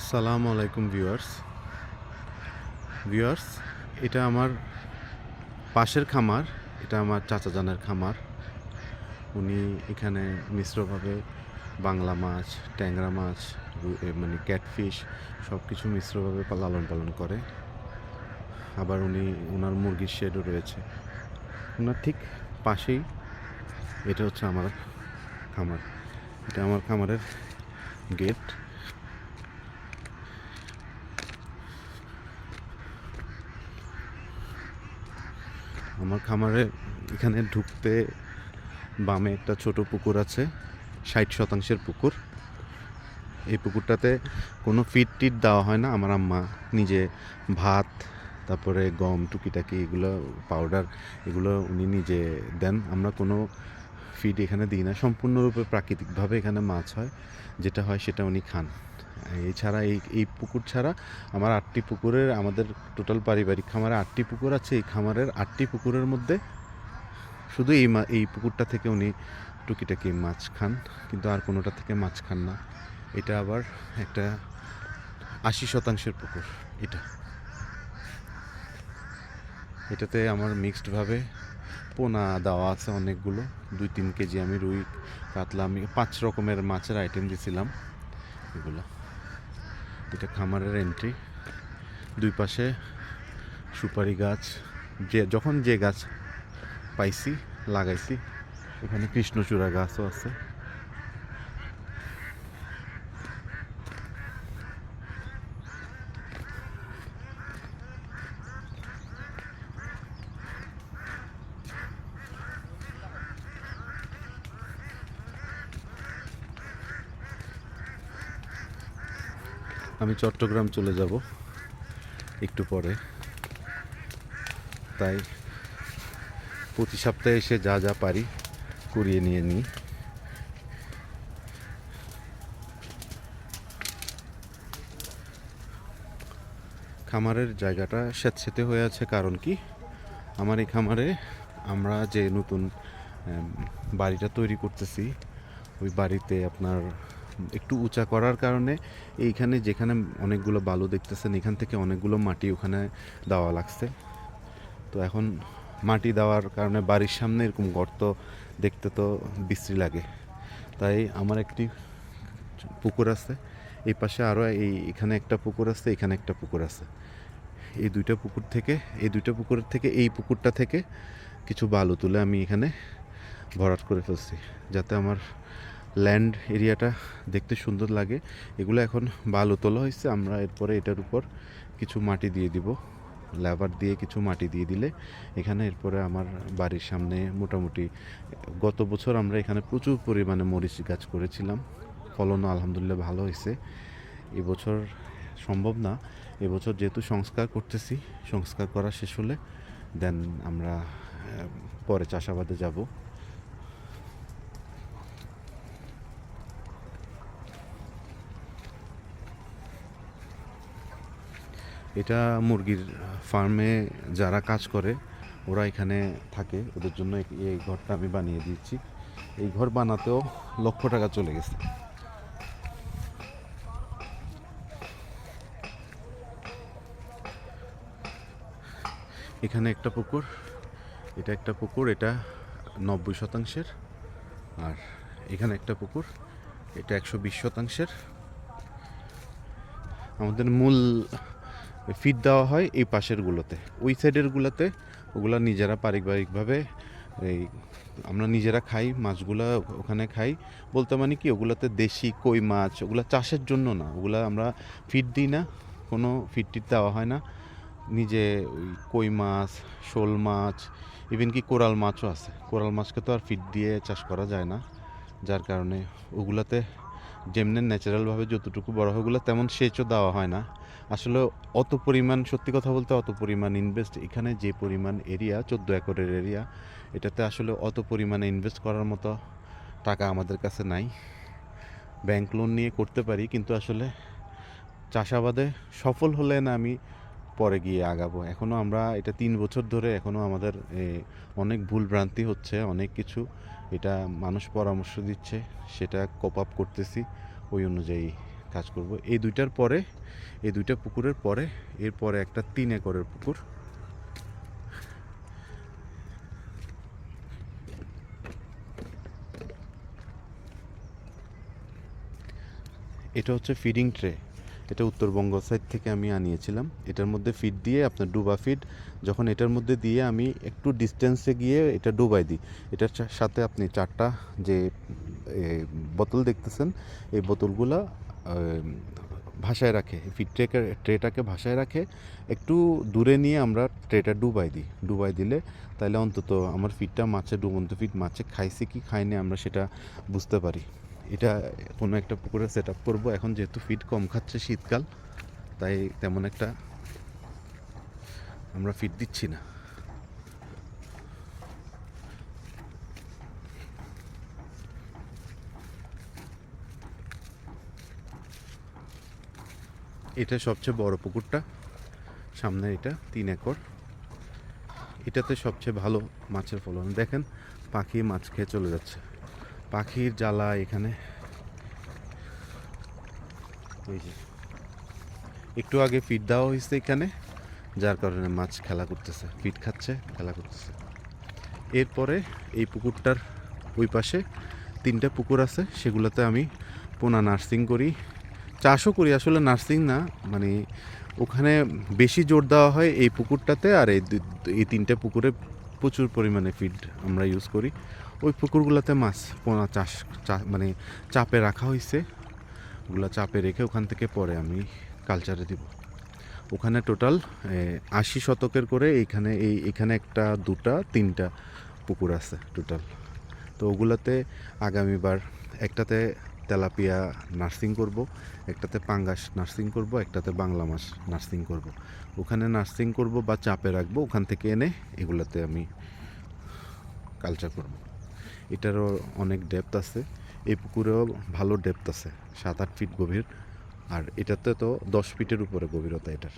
আসসালামু আলাইকুম viewers. Viewers, এটা আমার পাশের খামার, এটা আমার চাচা জানের খামার। উনি এখানে মিশ্রভাবে বাংলা মাছ, ট্যাংরা মাছ মানে ক্যাটফিশ সব কিছু মিশ্রভাবে লালন পালন করে। আবার উনি ওনার মুরগির শেডও রয়েছে। ওনার ঠিক পাশেই এটা হচ্ছে আমার খামার। এটা আমার খামারের গেট। আমার খামারে এখানে ঢুকতে বামে একটা ছোট পুকুর আছে, ষাট শতাংশের পুকুর। এই পুকুরটাতে কোনো ফিট টিট দেওয়া হয় না, আমার আম্মা নিজে ভাত, তারপরে গম, টুকিটাকি এগুলো, পাউডার এগুলো উনি নিজে দেন। আমরা কোনো ফিড এখানে দিই না, সম্পূর্ণরূপে প্রাকৃতিকভাবে এখানে মাছ হয়, যেটা হয় সেটা উনি খান। এছাড়া এই এই পুকুর ছাড়া আমার আটটি পুকুরের, আমাদের টোটাল পারিবারিক খামারে আটটি পুকুর আছে। এই খামারের আটটি পুকুরের মধ্যে শুধু এই মা, এই পুকুরটা থেকে উনি টুকিটাকি মাছ খান, কিন্তু আর কোনোটা থেকে মাছ খান না। এটা আবার একটা আশি শতাংশের পুকুর, এটা। এটাতে আমার মিক্সডভাবে পোনা দেওয়া আছে অনেকগুলো। দুই তিন কেজি আমি রুই, কাতলা, আমি পাঁচ রকমের মাছের আইটেম দিয়েছিলাম এগুলো। এটা খামারের এন্ট্রি দুই পাশে সুপারি গাছ, যে যখন যে গাছ পাইছি, লাগাইছি, এখানে কৃষ্ণচূড়া গাছও আছে। আমি চট্টগ্রাম চলে যাব একটু পরে। তাই প্রতি সপ্তাহে এসে যা যা পারি কুড়িয়ে নিয়ে নিই। খামারের জায়গাটা স্যাঁতস্যাঁতে হয়ে আছে, কারণ কি? আমার এই খামারে আমরা যে নতুন বাড়িটা তৈরি করতেছি, ওই বাড়িতে আপনার একটু উঁচা করার কারণে এইখানে যেখানে অনেকগুলো বালু দেখতেছেন, এখান থেকে অনেকগুলো মাটি ওখানে দেওয়া লাগছে। তো এখন মাটি দেওয়ার কারণে বাড়ির সামনে এরকম গর্ত দেখতে তো বিশ্রী লাগে। তাই আমার একটি পুকুর আছে, এই পাশে আরও এই এখানে একটা পুকুর আছে, এখানে একটা পুকুর আছে। এই দুইটা পুকুর থেকে, এই দুইটা পুকুরের থেকে, এই পুকুরটা থেকে কিছু বালু তুলে আমি এখানে ভরাট করে ফেলছি, যাতে আমার ল্যান্ড এরিয়াটা দেখতে সুন্দর লাগে। এগুলো এখন বালু তোলা হয়েছে, আমরা এরপরে এটার উপর কিছু মাটি দিয়ে দিব। লেবার দিয়ে কিছু মাটি দিয়ে দিলে এখানে এরপরে আমার বাড়ির সামনে মোটামুটি, গত বছর আমরা এখানে প্রচুর পরিমাণে মরিচ গাছ করেছিলাম। ফলনও আলহামদুলিল্লাহ ভালো হয়েছে। এবছর সম্ভব না। এবছর যেহেতু সংস্কার করতেছি, সংস্কার করা শেষ হলে দেন আমরা পরে চাষাবাদে যাব। এটা মুরগির ফার্মে যারা কাজ করে, ওরা এখানে থাকে। ওদের জন্য এই- ঘরটা আমি বানিয়ে দিচ্ছি এই ঘর বানাতেও লক্ষ টাকা চলে গেছে। এখানে একটা পুকুর, এটা একটা পুকুর, এটা নব্বই শতাংশের। আর এখানে একটা পুকুর, এটা একশো বিশ শতাংশের। আমাদের মূল ফিড দেওয়া হয় এই পাশেরগুলোতে। ওই সাইডেরগুলোতে ওগুলো নিজেরা পারিবারিকভাবে এই আমরা নিজেরা খাই, মাছগুলা ওখানে খাই। বলতে মানে কি, ওগুলাতে দেশি কই মাছ, ওগুলা চাষের জন্য না। ওগুলা আমরা ফিড দিই না, কোনো ফিড দেওয়া হয় না। নিজে ওই কই মাছ, শোল মাছ ইভেন কি কোরাল মাছও আছে। কোরাল মাছকে তো আর ফিড দিয়ে চাষ করা যায় না। যার কারণে ওগুলাতে যেমনি ন্যাচারালভাবে যতটুকু বড় হয়, ওগুলো তেমন সেচও দেওয়া হয় না। আসলে অত পরিমাণ, সত্যি কথা বলতে অত পরিমাণ ইনভেস্ট এখানে যে পরিমাণ এরিয়া চোদ্দ একরের এরিয়া এটাতে আসলে অত পরিমাণে ইনভেস্ট করার মতো টাকা আমাদের কাছে নাই। ব্যাংক লোন নিয়ে করতে পারি, কিন্তু আসলে চাষাবাদে সফল হলে না আমি পরে গিয়ে আগাবো। এখনও আমরা এটা তিন বছর ধরে এখনও আমাদের অনেক ভুল ভ্রান্তি হচ্ছে, অনেক কিছু এটা মানুষ পরামর্শ দিচ্ছে, সেটা কপ আপ করতেছি, ওই অনুযায়ী। কাজ করব। এই দুইটার পরে, এই দুইটা পুকুরের পরে, এরপরে একটা তিন একরের পুকুর। এটা হচ্ছে ফিডিং ট্রে এটা উত্তরবঙ্গ সাইড থেকে আমি আনিয়েছিলাম। এটার মধ্যে ফিড দিয়ে আপনার ডুবা ফিড যখন এটার মধ্যে দিয়ে আমি একটু ডিস্টেন্সে গিয়ে এটা ডুবাই দিই। এটার সাথে আপনি চারটা যে বোতল দেখতেছেন, এই বোতলগুলা ভাসায় রাখে ফিড ট্রেকে ট্রেটাকে ভাসায় রাখে, একটু দূরে নিয়ে আমরা ট্রেটা ডুবাই দিই। ডুবাই দিলে তাহলে অন্তত আমার ফিডটা মাছে, ডুবন্ত ফিড মাছে, খাইছে কি খায়নি আমরা সেটা বুঝতে পারি। এটা কোনো একটা পুকুরে সেট আপ করব, এখন যেহেতু ফিড কম খাচ্ছে শীতকাল, তাই তেমন একটা আমরা ফিড দিচ্ছি না। এটা সবচেয়ে বড় পুকুরটা। সামনে এটা, তিন একর। এটাতে সবচেয়ে ভালো মাছের ফলন। দেখেন, পাখি মাছ খেয়ে চলে যাচ্ছে। পাখির জ্বালা এখানে। একটু আগে ফিট দেওয়া হয়েছে এখানে, যার কারণে মাছ খেলা করতেছে। ফিট খাচ্ছে, খেলা করতেছে। এরপরে এই পুকুরটার ওই পাশে তিনটা পুকুর আছে, সেগুলোতে আমি পোনা নার্সিং করি। চাষও করি, আসলে নার্সিং না। মানে ওখানে বেশি জোর দেওয়া হয় এই পুকুরটাতে আর এই এই তিনটে পুকুরে প্রচুর পরিমাণে ফিড আমরা ইউজ করি। ওই পুকুরগুলোতে মাছ পোনা চাষ মানে চাপে রাখা হয়েছে ওগুলো চাপে রেখে ওখান থেকে পরে আমি কালচারে দিব। ওখানে টোটাল আশি শতকের করে এইখানে, এই, এখানে একটা, দুটা, তিনটা পুকুর আছে টোটাল তো ওগুলোতে আগামীবার একটাতে তেলাপিয়া নার্সিং করব, একটাতে পাঙ্গাস নার্সিং করব, একটাতে বাংলা মাছ নার্সিং করব। ওখানে নার্সিং করব বা চাপে রাখব, ওখান থেকে এনে এগুলাতে আমি কালচার করব। এটারও অনেক ডেপথ আছে, এই পুকুরেও ভালো ডেপথ আছে, সাত আট ফিট গভীর, আর এটাতে তো দশ ফিটের উপরে গভীরতা এটার।